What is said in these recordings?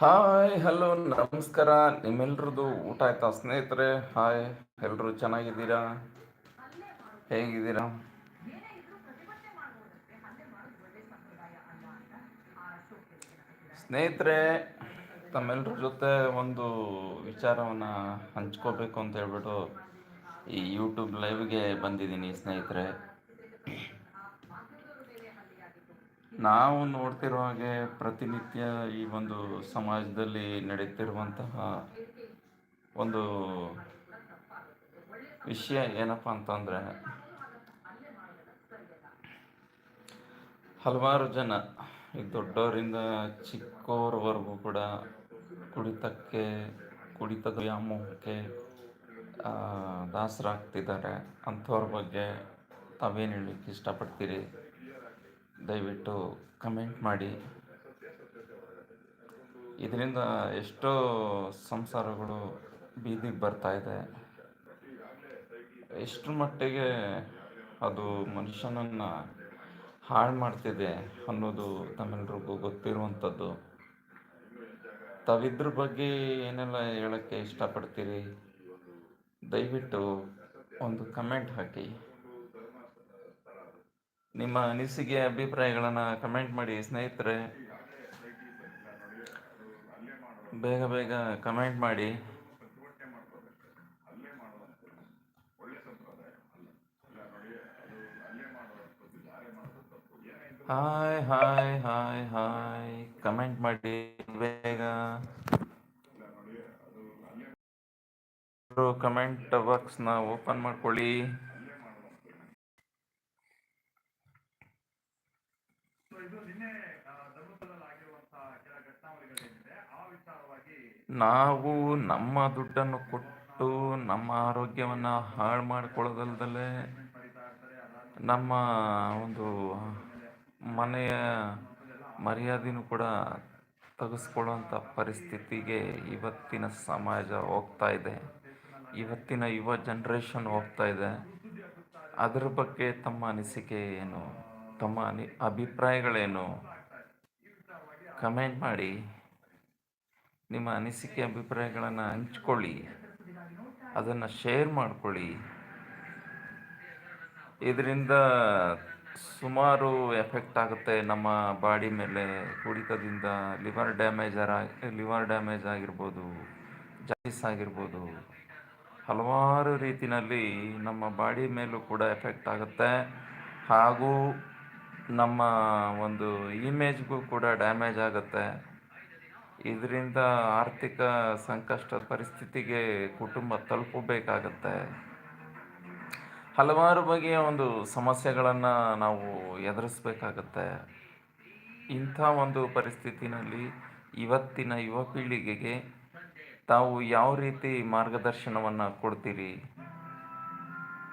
Hi hello ನಮಸ್ಕಾರ. ನಿಮ್ಮೆಲ್ರದ್ದು ಊಟ ಆಯ್ತಾ? ಸ್ನೇಹಿತರೆ ಹಾಯ್ ಎಲ್ಲರೂ ಚೆನ್ನಾಗಿದ್ದೀರಾ? ಹೇಗಿದ್ದೀರಾ? ಸ್ನೇಹಿತರೆ ತಮ್ಮೆಲ್ಲರ ಜೊತೆ ಒಂದು ವಿಚಾರವನ್ನು ಹಂಚ್ಕೋಬೇಕು ಅಂತ ಹೇಳ್ಬಿಟ್ಟು ಈ ಯೂಟ್ಯೂಬ್ ಲೈವ್ಗೆ ಬಂದಿದ್ದೀನಿ ಸ್ನೇಹಿತರೆ. ನಾವು ನೋಡ್ತಿರೋ ಹಾಗೆ ಪ್ರತಿನಿತ್ಯ ಈ ಒಂದು ಸಮಾಜದಲ್ಲಿ ನಡೀತಿರುವಂತಹ ಒಂದು ವಿಷಯ ಏನಪ್ಪ ಅಂತಂದರೆ, ಹಲವಾರು ಜನ, ಈ ದೊಡ್ಡವರಿಂದ ಚಿಕ್ಕವರವರೆಗೂ ಕೂಡ ಕುಡಿತಕ್ಕೆ, ಕುಡಿತದ ವ್ಯಾಮೋಹಕ್ಕೆ ದಾಸರಾಗ್ತಿದ್ದಾರೆ. ಅಂಥವ್ರ ಬಗ್ಗೆ ತಾವೇನು ಹೇಳಲಿಕ್ಕೆ ಇಷ್ಟಪಡ್ತೀರಿ? ದಯವಿಟ್ಟು ಕಮೆಂಟ್ ಮಾಡಿ. ಇದರಿಂದ ಎಷ್ಟೋ ಸಂಸಾರಗಳು ಬೀದಿಗೆ ಬರ್ತಾ ಇದೆ. ಎಷ್ಟರ ಮಟ್ಟಿಗೆ ಅದು ಮನುಷ್ಯನನ್ನು ಹಾಳು ಮಾಡ್ತಿದೆ ಅನ್ನೋದು ತಮ್ಮೆಲ್ರಿಗೂ ಗೊತ್ತಿರುವಂಥದ್ದು. ತಾವಿದ್ರ ಬಗ್ಗೆ ಏನೆಲ್ಲ ಹೇಳೋಕ್ಕೆ ಇಷ್ಟಪಡ್ತೀರಿ? ದಯವಿಟ್ಟು ಒಂದು ಕಮೆಂಟ್ ಹಾಕಿ. ನಿಮ್ಮ ಅನಿಸಿಕೆ, ಅಭಿಪ್ರಾಯಗಳನ್ನು ಕಮೆಂಟ್ ಮಾಡಿ ಸ್ನೇಹಿತರೆ. ಬೇಗ ಬೇಗ ಕಮೆಂಟ್ ಮಾಡಿ. Hi hi hi hi comment ಮಾಡಿ ಬೇಗ. ಕಮೆಂಟ್ ಬಾಕ್ಸ್ನ ಓಪನ್ ಮಾಡ್ಕೊಳ್ಳಿ. ನಾವು ನಮ್ಮ ದುಡ್ಡನ್ನು ಕೊಟ್ಟು ನಮ್ಮ ಆರೋಗ್ಯವನ್ನು ಹಾಳು ಮಾಡಿಕೊಳ್ಳೋದಲ್ದಲೇ ನಮ್ಮ ಒಂದು ಮನೆಯ ಮರ್ಯಾದೆನೂ ಕೂಡ ತೆಗೆಸ್ಕೊಳ್ಳುವಂಥ ಪರಿಸ್ಥಿತಿಗೆ ಇವತ್ತಿನ ಸಮಾಜ ಹೋಗ್ತಾ ಇದೆ. ಇವತ್ತಿನ ಯುವ ಜನ್ರೇಷನ್ ಹೋಗ್ತಾ ಇದೆ. ಅದರ ಬಗ್ಗೆ ತಮ್ಮ ಅನಿಸಿಕೆ ಏನು? ತಮ್ಮ ಅನಿ ಅಭಿಪ್ರಾಯಗಳೇನು? ಕಮೆಂಟ್ ಮಾಡಿ. ನಿಮ್ಮ ಅನಿಸಿಕೆ ಅಭಿಪ್ರಾಯಗಳನ್ನು ಹಂಚ್ಕೊಳ್ಳಿ. ಅದನ್ನು ಶೇರ್ ಮಾಡಿಕೊಳ್ಳಿ. ಇದರಿಂದ ಸುಮಾರು ಎಫೆಕ್ಟ್ ಆಗುತ್ತೆ ನಮ್ಮ ಬಾಡಿ ಮೇಲೆ. ಕುಡಿತದಿಂದ ಲಿವರ್ ಡ್ಯಾಮೇಜ್ ಲಿವರ್ ಡ್ಯಾಮೇಜ್ ಆಗಿರ್ಬೋದು ಜಾಯಿಸ್ ಆಗಿರ್ಬೋದು. ಹಲವಾರು ರೀತಿಯಲ್ಲಿ ನಮ್ಮ ಬಾಡಿ ಮೇಲೂ ಕೂಡ ಎಫೆಕ್ಟ್ ಆಗುತ್ತೆ. ಹಾಗೂ ನಮ್ಮ ಒಂದು ಇಮೇಜ್ಗೂ ಕೂಡ ಡ್ಯಾಮೇಜ್ ಆಗುತ್ತೆ. ಇದರಿಂದ ಆರ್ಥಿಕ ಸಂಕಷ್ಟದ ಪರಿಸ್ಥಿತಿಗೆ ಕುಟುಂಬ ತಲುಪಬೇಕಾಗತ್ತೆ. ಹಲವಾರು ಬಗೆಯ ಒಂದು ಸಮಸ್ಯೆಗಳನ್ನು ನಾವು ಎದುರಿಸ್ಬೇಕಾಗತ್ತೆ. ಇಂಥ ಒಂದು ಪರಿಸ್ಥಿತಿನಲ್ಲಿ ಇವತ್ತಿನ ಯುವ ಪೀಳಿಗೆಗೆ ತಾವು ಯಾವ ರೀತಿ ಮಾರ್ಗದರ್ಶನವನ್ನು ಕೊಡ್ತೀರಿ?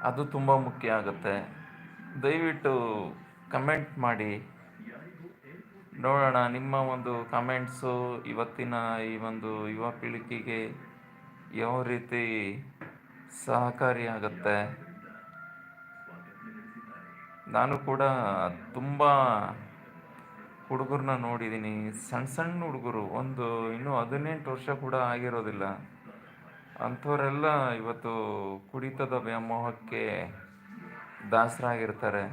ಅದು ತುಂಬ ಮುಖ್ಯ ಆಗುತ್ತೆ. ದಯವಿಟ್ಟು ಕಮೆಂಟ್ ಮಾಡಿ. ನೋಡೋಣ, ನಿಮ್ಮ ಒಂದು ಕಮೆಂಟ್ಸು ಇವತ್ತಿನ ಈ ಒಂದು ಯುವ ಪೀಳಿಗೆಗೆ ಯಾವ ರೀತಿ ಸಹಕಾರಿಯಾಗುತ್ತೆ ನಾನು ಕೂಡ ತುಂಬ ಹುಡುಗರನ್ನ ನೋಡಿದ್ದೀನಿ ಸಣ್ಣ ಸಣ್ಣ ಹುಡುಗರು, ಒಂದು ಇನ್ನೂ ಹದಿನೆಂಟು ವರ್ಷ ಕೂಡ ಆಗಿರೋದಿಲ್ಲ. ಅಂಥವರೆಲ್ಲ ಇವತ್ತು ಕುಡಿತದ ವ್ಯಾಮೋಹಕ್ಕೆ ದಾಸರಾಗಿರ್ತಾರೆ.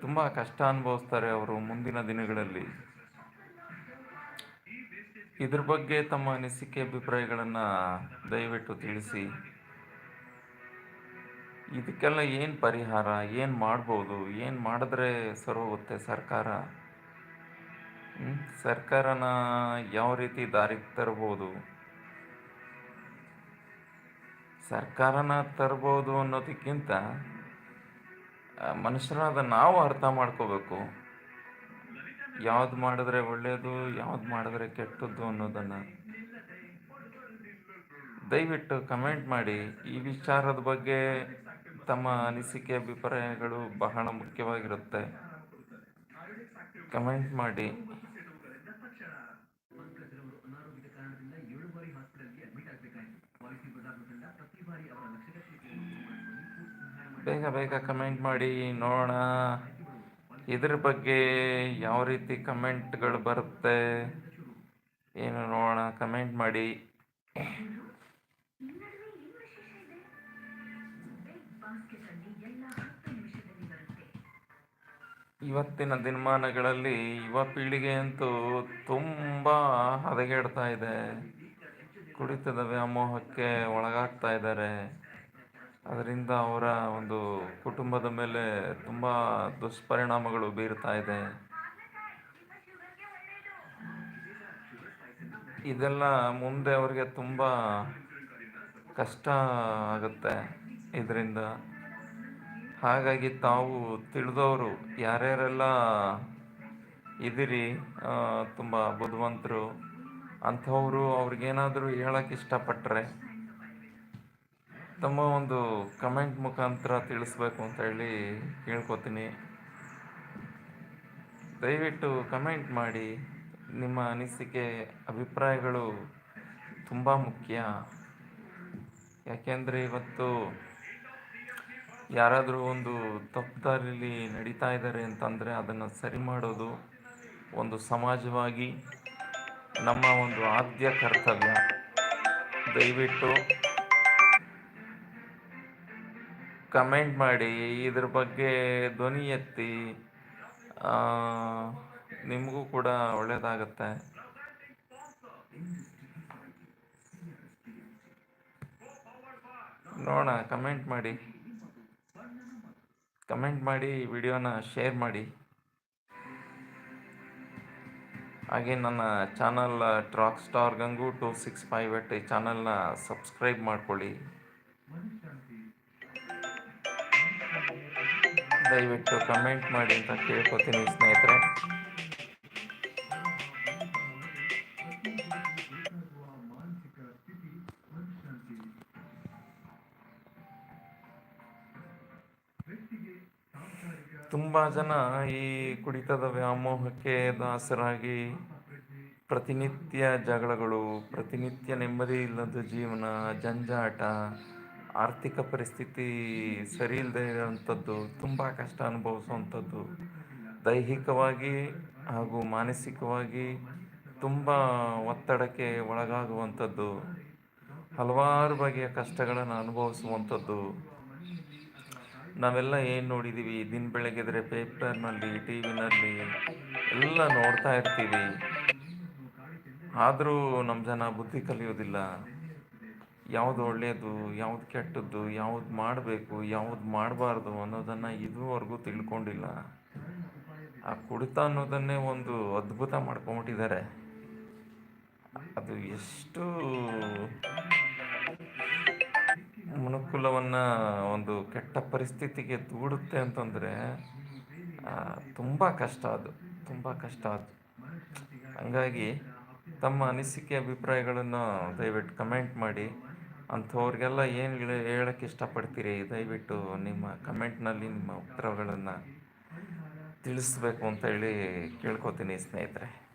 ತುಂಬ ಕಷ್ಟ ಅನುಭವಿಸ್ತಾರೆ ಅವರು ಮುಂದಿನ ದಿನಗಳಲ್ಲಿ. ಇದ್ರ ಬಗ್ಗೆ ತಮ್ಮ ಅನಿಸಿಕೆ, ಅಭಿಪ್ರಾಯಗಳನ್ನು ದಯವಿಟ್ಟು ತಿಳಿಸಿ. ಇದಕ್ಕೆಲ್ಲ ಏನು ಪರಿಹಾರ, ಏನು ಮಾಡ್ಬೋದು, ಏನು ಮಾಡಿದ್ರೆ ಸರೋಗುತ್ತೆ ಸರ್ಕಾರ? ಸರ್ಕಾರನ ಯಾವ ರೀತಿ ದಾರಿಗೆ ತರ್ಬೋದು? ಸರ್ಕಾರನ ತರ್ಬೋದು ಅನ್ನೋದಕ್ಕಿಂತ ಆ, ಮನುಷ್ಯರಾದ ನಾವು ಅರ್ಥ ಮಾಡ್ಕೋಬೇಕು. ಯಾವ್ದು ಮಾಡಿದ್ರೆ ಒಳ್ಳೆಯದು ಯಾವ್ದು ಮಾಡಿದ್ರೆ ಕೆಟ್ಟದ್ದು ಅನ್ನೋದನ್ನು ದಯವಿಟ್ಟು ಕಮೆಂಟ್ ಮಾಡಿ. ಈ ವಿಚಾರದ ಬಗ್ಗೆ ತಮ್ಮ ಅನಿಸಿಕೆ ಅಭಿಪ್ರಾಯಗಳು ಬಹಳ ಮುಖ್ಯವಾಗಿರುತ್ತೆ. ಕಮೆಂಟ್ ಮಾಡಿ. ಬೇಗ ಬೇಗ ಕಮೆಂಟ್ ಮಾಡಿ ನೋಡೋಣ. ಇದ್ರ ಬಗ್ಗೆ ಯಾವ ರೀತಿ ಕಮೆಂಟ್ಗಳು ಬರುತ್ತೆ ಏನು ನೋಡೋಣ. ಕಮೆಂಟ್ ಮಾಡಿ. ಇವತ್ತಿನ ದಿನಮಾನಗಳಲ್ಲಿ ಯುವ ಪೀಳಿಗೆ ಅಂತೂ ತುಂಬ ಹದಗೆಡ್ತಾ ಇದೆ. ಕುಡಿತದ ವ್ಯಾಮೋಹಕ್ಕೆ ಒಳಗಾಗ್ತಾ ಇದ್ದಾರೆ. ಅದರಿಂದ ಅವರ ಒಂದು ಕುಟುಂಬದ ಮೇಲೆ ತುಂಬ ದುಷ್ಪರಿಣಾಮಗಳು ಬೀರ್ತಾ ಇದೆ. ಇದೆಲ್ಲ ಮುಂದೆ ಅವರಿಗೆ ತುಂಬ ಕಷ್ಟ ಆಗುತ್ತೆ ಇದರಿಂದ. ಹಾಗಾಗಿ ತಾವು ತಿಳಿದವರು, ಯಾರ್ಯಾರೆಲ್ಲ ಇದ್ದೀರಿ ತುಂಬ ಬುದ್ಧಿವಂತರು, ಅಂಥವರು ಅವ್ರಿಗೇನಾದರೂ ಹೇಳೋಕ್ಕೆ ಇಷ್ಟಪಟ್ಟರೆ ತಮ್ಮ ಒಂದು ಕಮೆಂಟ್ ಮುಖಾಂತರ ತಿಳಿಸ್ಬೇಕು ಅಂತ ಹೇಳಿ ಕೇಳ್ಕೊತೀನಿ. ದಯವಿಟ್ಟು ಕಮೆಂಟ್ ಮಾಡಿ. ನಿಮ್ಮ ಅನಿಸಿಕೆ, ಅಭಿಪ್ರಾಯಗಳು ತುಂಬ ಮುಖ್ಯ. ಯಾಕೆಂದರೆ ಇವತ್ತು ಯಾರಾದರೂ ಒಂದು ತಪ್ಪು ನಡೀತಾ ಇದ್ದಾರೆ ಅಂತಂದರೆ ಅದನ್ನು ಸರಿ ಮಾಡೋದು ಒಂದು ಸಮಾಜವಾಗಿ ನಮ್ಮ ಒಂದು ಆದ್ಯ ಕರ್ತವ್ಯ. ದಯವಿಟ್ಟು ಕಮೆಂಟ್ ಮಾಡಿ, ಇದ್ರ ಬಗ್ಗೆ ಧ್ವನಿ ಎತ್ತಿ ನಿಮಗೂ ಕೂಡ ಒಳ್ಳೆಯದಾಗತ್ತೆ ನೋಡೋಣ ಕಮೆಂಟ್ ಮಾಡಿ. ಕಮೆಂಟ್ ಮಾಡಿ, ವಿಡಿಯೋನ ಶೇರ್ ಮಾಡಿ. ಹಾಗೆ ನನ್ನ channel track star Gangu two six five eight ಚಾನಲ್ನ ಸಬ್ಸ್ಕ್ರೈಬ್ ಮಾಡ್ಕೊಳ್ಳಿ. ದಯವಿಟ್ಟು ಕಮೆಂಟ್ ಮಾಡಿ ಅಂತ ಕೇಳ್ಕೊತೀನಿ ಸ್ನೇಹಿತರೆ. ತುಂಬ ಜನ ಈ ಕುಡಿತದ ವ್ಯಾಮೋಹಕ್ಕೆ ದಾಸರಾಗಿ ಪ್ರತಿನಿತ್ಯ ಜಗಳಗಳು, ಪ್ರತಿನಿತ್ಯ ನೆಮ್ಮದಿ ಇಲ್ಲದ ಜೀವನ, ಜಂಜಾಟ ಆರ್ಥಿಕ ಪರಿಸ್ಥಿತಿ ಸರಿ ಇಲ್ಲದೆ ಇರೋವಂಥದ್ದು, ತುಂಬ ಕಷ್ಟ ಅನುಭವಿಸುವಂಥದ್ದು, ದೈಹಿಕವಾಗಿ ಹಾಗೂ ಮಾನಸಿಕವಾಗಿ ತುಂಬ ಒತ್ತಡಕ್ಕೆ ಒಳಗಾಗುವಂಥದ್ದು, ಹಲವಾರು ಬಗೆಯ ಕಷ್ಟಗಳನ್ನು ಅನುಭವಿಸುವಂಥದ್ದು. ನಾವೆಲ್ಲ ಏನು ನೋಡಿದ್ದೀವಿ ದಿನ ಬೆಳಗ್ಗೆದ್ರೆ ಪೇಪರ್ನಲ್ಲಿ, ಟಿ ವಿನಲ್ಲಿ ಎಲ್ಲ ನೋಡ್ತಾ ಇರ್ತೀವಿ. ಆದರೂ ನಮ್ಮ ಜನ ಬುದ್ಧಿ ಕಲಿಯೋದಿಲ್ಲ ಯಾವುದು ಒಳ್ಳೆಯದು ಯಾವುದು ಕೆಟ್ಟದ್ದು, ಯಾವುದು ಮಾಡಬೇಕು, ಯಾವುದು ಮಾಡಬಾರ್ದು ಅನ್ನೋದನ್ನು ಇದುವರೆಗೂ ತಿಳ್ಕೊಂಡಿಲ್ಲ. ಆ ಕುಡಿತ ಅನ್ನೋದನ್ನೇ ಒಂದು ಅದ್ಭುತ ಮಾಡ್ಕೊಂಬಿಟ್ಟಿದ್ದಾರೆ. ಅದು ಎಷ್ಟು ಮನುಕುಲವನ್ನು ಒಂದು ಕೆಟ್ಟ ಪರಿಸ್ಥಿತಿಗೆ ದೂಡುತ್ತೆ ಅಂತಂದರೆ ತುಂಬ ಕಷ್ಟ ಅದು, ತುಂಬ ಕಷ್ಟ ಅದು. ಹಂಗಾಗಿ ತಮ್ಮ ಅನಿಸಿಕೆ, ಅಭಿಪ್ರಾಯಗಳನ್ನು ದಯವಿಟ್ಟು ಕಮೆಂಟ್ ಮಾಡಿ. ಅಂಥವ್ರಿಗೆಲ್ಲ ಏನು ಹೇಳಕ್ಕೆ ಇಷ್ಟಪಡ್ತೀರಿ? ದಯವಿಟ್ಟು ನಿಮ್ಮ ಕಮೆಂಟ್ನಲ್ಲಿ ನಿಮ್ಮ ಉತ್ತರಗಳನ್ನು ತಿಳಿಸ್ಬೇಕು ಅಂತ ಹೇಳಿ ಕೇಳ್ಕೊತೀನಿ ಸ್ನೇಹಿತರೆ.